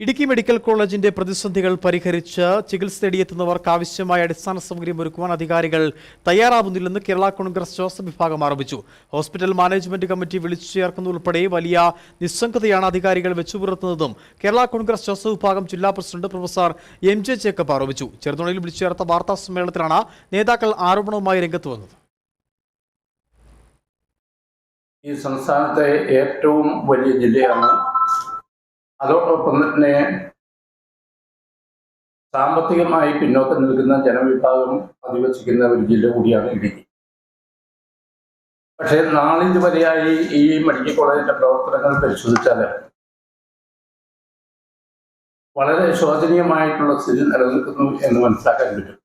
Idukki medical കോളേജിന്റെ പ്രതിസന്ധികൾ പരിഹരിച്ച് ചികിത്സ തേടിയെത്തുന്നവർക്ക് ആവശ്യമായ അടിസ്ഥാന സൗകര്യം ഒരുക്കുവാൻ അധികാരികൾ തയ്യാറാവുന്നില്ലെന്ന് കേരള കോൺഗ്രസ് ജോസഫ് വിഭാഗം ആരോപിച്ചു. ഹോസ്പിറ്റൽ മാനേജ്മെന്റ് കമ്മിറ്റി വിളിച്ചു ചേർക്കുന്നതുൾപ്പെടെ വലിയ നിസ്സംഗതയാണ് അധികാരികൾ വെച്ചുപുലർത്തുന്നതും കേരള കോൺഗ്രസ് ജോസഫ് വിഭാഗം ജില്ലാ president professor M J Jacob ആരോപിച്ചു. ചെറുതുണിയിൽ വിളിച്ചു ചേർത്ത വാർത്താ സമ്മേളനത്തിലാണ് നേതാക്കൾ ആരോപണവുമായി രംഗത്ത് വന്നത്. ഈ സംസ്ഥാനത്തെ ഏറ്റവും വലിയ ജില്ലയാണ് അതോടൊപ്പം തന്നെ സാമ്പത്തികമായി പിന്നോക്കം നിൽക്കുന്ന ജനവിഭാഗം അധിവസിക്കുന്ന ഒരു ജില്ല കൂടിയാണ് ഇടുക്കി. പക്ഷേ നാളിതുവരെയായി ഈ മെഡിക്കൽ കോളേജിന്റെ പ്രവർത്തനങ്ങൾ പരിശോധിച്ചാൽ വളരെ ശോചനീയമായിട്ടുള്ള സ്ഥിതി നിലനിൽക്കുന്നു എന്ന് മനസ്സിലാക്കാൻ പറ്റും.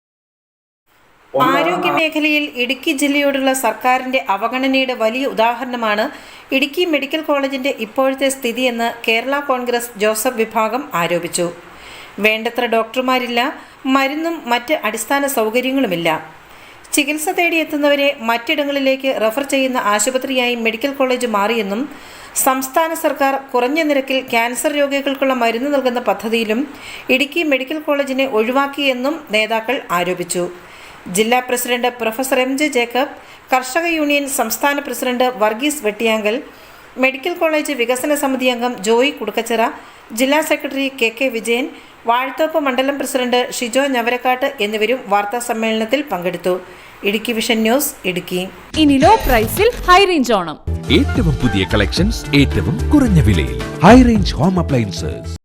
ആരോഗ്യ മേഖലയിൽ ഇടുക്കി ജില്ലയോടുള്ള സർക്കാരിന്റെ അവഗണനയുടെ വലിയ ഉദാഹരണമാണ് ഇടുക്കി മെഡിക്കൽ കോളേജിന്റെ ഇപ്പോഴത്തെ സ്ഥിതിയെന്ന് കേരള കോൺഗ്രസ് ജോസഫ് വിഭാഗം ആരോപിച്ചു. വേണ്ടത്ര ഡോക്ടർമാരില്ല മരുന്നും മറ്റ് അടിസ്ഥാന സൗകര്യങ്ങളുമില്ല. ചികിത്സ തേടിയെത്തുന്നവരെ മറ്റിടങ്ങളിലേക്ക് റഫർ ചെയ്യുന്ന ആശുപത്രിയായി മെഡിക്കൽ കോളേജ് മാറിയെന്നും സംസ്ഥാന സർക്കാർ കുറഞ്ഞ നിരക്കിൽ ക്യാൻസർ രോഗികൾക്കുള്ള മരുന്ന് നൽകുന്ന പദ്ധതിയിലും ഇടുക്കി മെഡിക്കൽ കോളേജിനെ ഒഴിവാക്കിയെന്നും നേതാക്കൾ ആരോപിച്ചു. ജില്ലാ president professor M J Jacob കർഷക യൂണിയൻ സംസ്ഥാന president Varghese Vettiyankal medical college വികസന സമിതി അംഗം ജോയി കുടുക്കച്ചിറ ജില്ലാ secretary K K Vijayan Vazhathoppu മണ്ഡലം പ്രസിഡന്റ് ഷിജോ ഞവരക്കാട്ട് എന്നിവരും വാർത്താ സമ്മേളനത്തിൽ പങ്കെടുത്തു. Idukki vision news Idukki. ഇനി ലോ പ്രൈസിൽ ഹൈ റേഞ്ച് ഓണം. ഏറ്റവും പുതിയ കളക്ഷൻസ് ഏറ്റവും കുറഞ്ഞ വിലയിൽ. High range home appliances